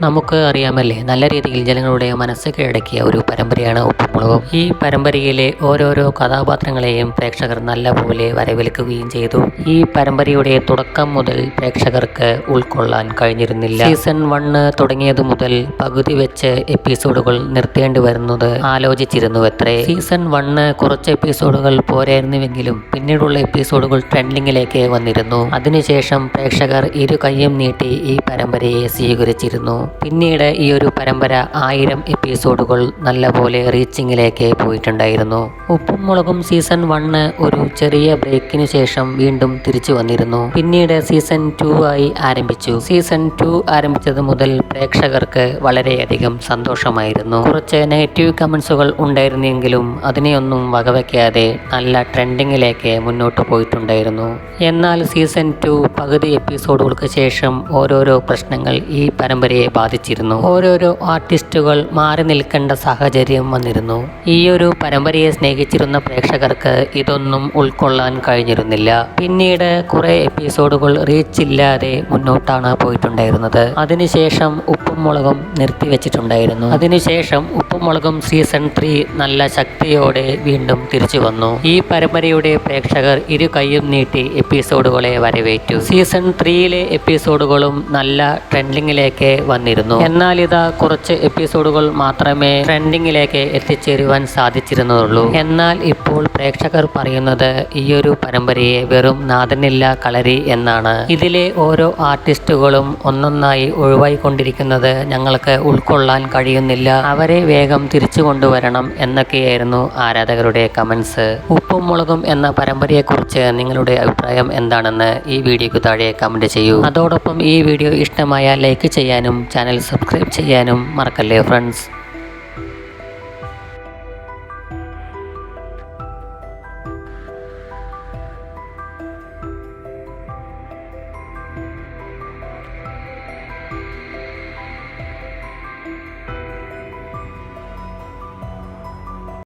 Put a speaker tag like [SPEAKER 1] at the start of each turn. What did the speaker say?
[SPEAKER 1] നമുക്ക് അറിയാമല്ലേ? നല്ല രീതിയിൽ ജനങ്ങളുടെ മനസ്സ് കീഴടക്കിയ ഒരു പരമ്പരയാണ് ഉപ്പുമുളകും. ഈ പരമ്പരയിലെ ഓരോരോ കഥാപാത്രങ്ങളെയും പ്രേക്ഷകർ നല്ലപോലെ വരവേൽക്കുകയും ചെയ്തു. ഈ പരമ്പരയുടെ തുടക്കം മുതൽ പ്രേക്ഷകർക്ക് ഉൾക്കൊള്ളാൻ കഴിഞ്ഞിരുന്നില്ല. സീസൺ വണ്ണ് തുടങ്ങിയത് മുതൽ പകുതി വെച്ച് എപ്പിസോഡുകൾ നിർത്തേണ്ടി വരുന്നത് ആലോചിച്ചിരുന്നു അത്രേ സീസൺ വണ്ണ് കുറച്ച് എപ്പിസോഡുകൾ പോരായിരുന്നുവെങ്കിലും പിന്നീടുള്ള എപ്പിസോഡുകൾ ട്രെൻഡിങ്ങിലേക്ക് വന്നിരുന്നു. അതിനുശേഷം പ്രേക്ഷകർ ഇരു കൈയും നീട്ടി ഈ പരമ്പരയെ സ്വീകരിച്ചിരുന്നു. പിന്നീട് ഈ ഒരു പരമ്പര ആയിരം എപ്പിസോഡുകൾ നല്ലപോലെ റീച്ചിങ്ങിലേക്ക് പോയിട്ടുണ്ടായിരുന്നു. ഉപ്പും മുളകും സീസൺ വണ്ണ് ഒരു ചെറിയ ബ്രേക്കിന് ശേഷം വീണ്ടും തിരിച്ചു വന്നിരുന്നു. പിന്നീട് സീസൺ ടു ആയി ആരംഭിച്ചു. സീസൺ ടു ആരംഭിച്ചത് മുതൽ പ്രേക്ഷകർക്ക് വളരെയധികം സന്തോഷമായിരുന്നു. കുറച്ച് നെഗറ്റീവ് കമൻസുകൾ ഉണ്ടായിരുന്നെങ്കിലും അതിനെയൊന്നും വകവയ്ക്കാതെ നല്ല ട്രെൻഡിങ്ങിലേക്ക് മുന്നോട്ട് പോയിട്ടുണ്ടായിരുന്നു. എന്നാൽ സീസൺ ടു പകുതി എപ്പിസോഡുകൾക്ക് ശേഷം ഓരോരോ പ്രശ്നങ്ങൾ ഈ പരമ്പരയെ ബാധിച്ചിരുന്നു ഓരോരോ ആർട്ടിസ്റ്റുകൾ മാറി നിൽക്കേണ്ട സാഹചര്യം വന്നിരുന്നു. ഈ ഒരു പരമ്പരയെ സ്നേഹിച്ചിരുന്ന പ്രേക്ഷകർക്ക് ഇതൊന്നും ഉൾക്കൊള്ളാൻ കഴിഞ്ഞിരുന്നില്ല. പിന്നീട് കുറെ എപ്പിസോഡുകൾ റീച്ച് ഇല്ലാതെ മുന്നോട്ടാണ് പോയിട്ടുണ്ടായിരുന്നത്. അതിനുശേഷം ഉപ്പും മുളകും നിർത്തിവെച്ചിട്ടുണ്ടായിരുന്നു അതിനുശേഷം ഉപ്പും മുളകും സീസൺ ത്രീ നല്ല ശക്തിയോടെ വീണ്ടും തിരിച്ചു വന്നു. ഈ പരമ്പരയുടെ പ്രേക്ഷകർ ഇരു കൈയും നീട്ടി എപ്പിസോഡുകളെ വരവേറ്റു. സീസൺ ത്രീയിലെ എപ്പിസോഡുകളും നല്ല ട്രെൻഡിങ്ങിലേക്ക് വന്നിരുന്നു എന്നാൽ ഇതാ കുറച്ച് എപ്പിസോഡുകൾ മാത്രമേ ട്രെൻഡിങ്ങിലേക്ക് എത്തിച്ചേരുവാൻ സാധിച്ചിരുന്നുള്ളൂ. എന്നാൽ ഇപ്പോൾ പ്രേക്ഷകർ പറയുന്നത് ഈ ഒരു പരമ്പരയെ വെറും നാഥനില്ല കളരി എന്നാണ്. ഇതിലെ ഓരോ ആർട്ടിസ്റ്റുകളും ഒന്നൊന്നായി ഒഴിവായിക്കൊണ്ടിരിക്കുന്നത് ഞങ്ങൾക്ക് ഉൾക്കൊള്ളാൻ കഴിയുന്നില്ല. അവരെ വേഗം തിരിച്ചു കൊണ്ടുവരണം എന്നൊക്കെയായിരുന്നു ആരാധകരുടെ കമൻസ് ഉപ്പും മുളകും എന്ന പരമ്പരയെക്കുറിച്ച് നിങ്ങളുടെ അഭിപ്രായം എന്താണെന്ന് ഈ വീഡിയോക്ക് താഴെ കമന്റ് ചെയ്യൂ. അതോടൊപ്പം ഈ വീഡിയോ ഇഷ്ടമായ ലൈക്ക് ചെയ്യാനും ചാനൽ സബ്സ്ക്രൈബ് ചെയ്യാനും മറക്കല്ലേ ഫ്രണ്ട്സ്